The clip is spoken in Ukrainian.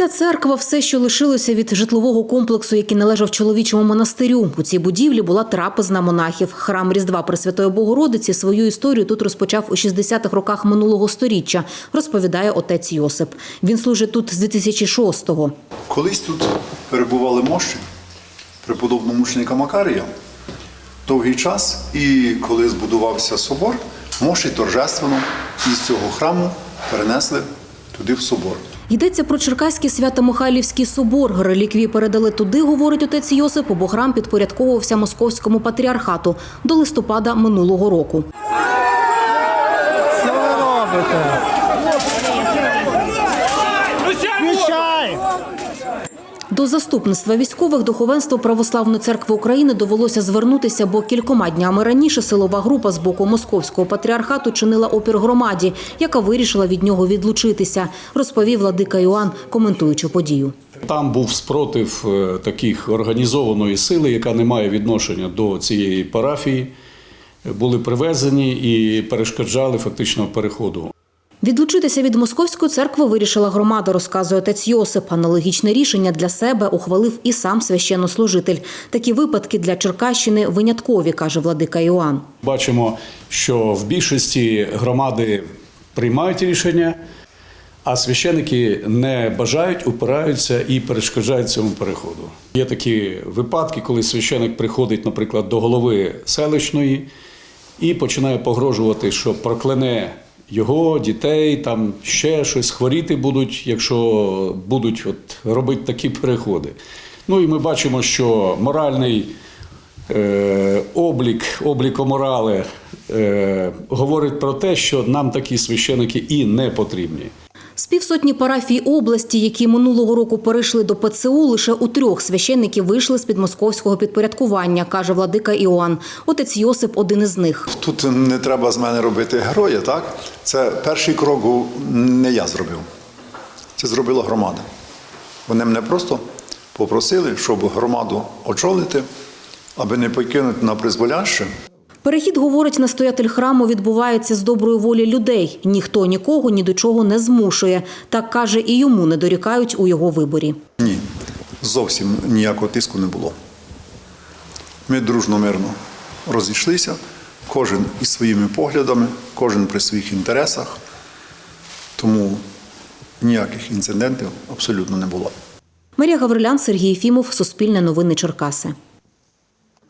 Ця церква все, що лишилося від житлового комплексу, який належав чоловічому монастирю. У цій будівлі була трапезна монахів. Храм Різдва Пресвятої Богородиці свою історію тут розпочав у 60-х роках минулого сторіччя, розповідає отець Йосип. Він служить тут з 2006-го. Колись тут перебували мощі преподобного мученика Макарія довгий час, і коли збудувався собор, мощі торжественно із цього храму перенесли туди в собор. Йдеться про Черкаський свято-Михайлівський собор. Реліквії передали туди, говорить отець Йосип, бо храм підпорядковувався московському патріархату до листопада минулого року. Що ви робите? До заступництва військових духовенство Православної церкви України довелося звернутися, бо кількома днями раніше силова група з боку московського патріархату чинила опір громаді, яка вирішила від нього відлучитися, розповів владика Іоанн, коментуючи подію. Там був спротив е, таких організованої сили, яка не має відношення до цієї парафії. Були привезені і перешкоджали фактично переходу. Відлучитися від московської церкви вирішила громада, розказує отець Йосип. Аналогічне рішення для себе ухвалив і сам священнослужитель. Такі випадки для Черкащини виняткові, каже владика Іоанн. Бачимо, що в більшості громади приймають рішення, а священики не бажають, упираються і перешкоджають цьому переходу. Є такі випадки, коли священик приходить, наприклад, до голови селищної і починає погрожувати, що прокляне його, дітей, там ще щось, хворіти будуть, якщо будуть от робити такі переходи. Ну і ми бачимо, що моральний е, облік, обліко морали е, говорить про те, що нам такі священики і не потрібні. З півсотні парафій області, які минулого року перейшли до ПЦУ, лише у трьох священників вийшли з під московського підпорядкування, каже владика Іоанн. Отець Йосип один із них. Тут не треба з мене робити героя, так? Це перший крок був не я зробив. Це зробила громада. Вони мене просто попросили, щоб громаду очолити, аби не покинути на призволяще. Перехід, говорить настоятель храму, відбувається з доброї волі людей. Ніхто нікого ні до чого не змушує. Так каже, і йому не дорікають у його виборі. Ні, зовсім ніякого тиску не було. Ми дружно мирно розійшлися, кожен із своїми поглядами, кожен при своїх інтересах. Тому ніяких інцидентів абсолютно не було. Марія Гаврилян, Сергій Єфімов, Суспільне новини Черкаси.